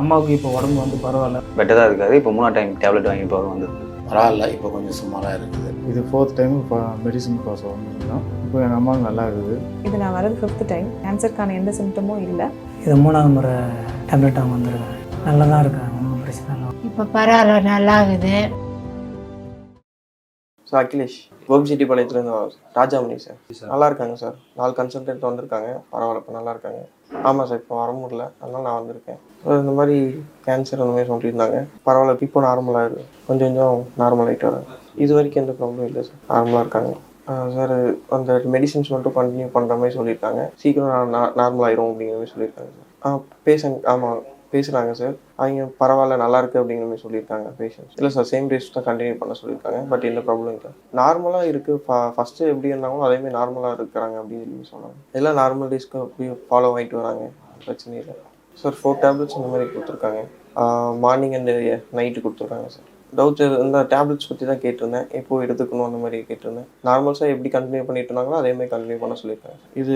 அம்மாவுக்கு இப்போ உடம்பு வந்து பரவாயில்ல. பெட்டராக இருக்காது. இப்போ மூணா டைம் டேப்லெட் வாங்கி போக வந்து பரவாயில்ல இப்போ கொஞ்சம் சுமாராக இருக்குது. இது ஃபோர்த் டைம் இப்போ மெடிசன் கோர்ஸ் வந்திருந்தோம் இப்போ எங்கள் அம்மாவுக்கு நல்லா இருக்குது. இது நான் வரது ஃபிஃப்த் டைம் கேன்சருக்கான எந்த சிம்டமும் இல்லை. இது மூணாவது முறை டேப்லெட் அவங்க வந்திருக்கேன் நல்லா தான் இருக்கேன் ஒன்றும் பிரச்சனை இல்லை. இப்போ பரவாயில்ல நல்லா இருக்குது. சார் அகிலேஷ் கோபிச்செட்டிப்பாளையத்துலேருந்து ராஜாமணி சார் நல்லா இருக்காங்க சார் நாலு கன்சல்டன்ட் வந்திருக்காங்க. பரவாயில்ல இப்போ நல்லா இருக்காங்க. ஆமாம் சார் இப்போ வர முடியல. அதனால நான் வந்திருக்கேன். இந்த மாதிரி கேன்சர் அந்த மாதிரி சொல்லியிருந்தாங்க. பரவாயில்ல இப்போ நார்மலாக இருக்கு. கொஞ்சம் கொஞ்சம் நார்மல் ஆகிட்டு வராங்க இது வரைக்கும் எந்த ப்ராப்ளம் இல்லை சார் நார்மலாக இருக்காங்க. சார் அந்த மெடிசின்ஸ் மட்டும் கண்டினியூ பண்ணுற மாதிரி சொல்லியிருக்காங்க. சீக்கிரம் நார்மல் ஆயிரும் அப்படிங்கிற மாதிரி சொல்லியிருக்காங்க சார் ஆ பேஷண்ட் ஆமாம் பேசுகிறாங்க சார். அவங்க பரவாயில்ல நல்லா இருக்கு அப்படிங்கிற மாதிரி சொல்லியிருக்காங்க பேஷண்ட்ஸ் இல்லை சார் சேம் டேஸ் தான் கண்டினியூ பண்ண சொல்லியிருக்காங்க பட் எந்த ப்ராப்ளம் இல்லை. நார்மலாக இருக்குது ஃபஸ்ட்டு எப்படி இருந்தாங்களோ அதேமாதிரி நார்மலாக இருக்கிறாங்க அப்படின்னு சொல்லி சொன்னாங்க. எல்லாம் நார்மல் டேஸ்க்கு அப்படியே ஃபாலோ ஆகிட்டு வராங்க. பிரச்சனை இல்லை. சார் ஃபோர் டேப்லெட்ஸ் இந்த மாதிரி கொடுத்துருக்காங்க. மார்னிங் அண்ட் நைட்டு கொடுத்துருக்காங்க சார் டவுட்ஸ் இந்த டேப்லெட்ஸ் பற்றி தான் கேட்டிருந்தேன். எப்போ எடுத்துக்கணும் அந்த மாதிரி கேட்டிருந்தேன். நார்மல்ஸாக எப்படி கண்டினியூ பண்ணிட்டு இருந்தாங்களோ அதே மாதிரி கண்டினியூ பண்ண சொல்லியிருக்காங்க இது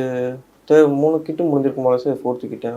மூணு கிட்ட முடிஞ்சிருக்கும் போல சார் ஃபோர்த்து கிட்ட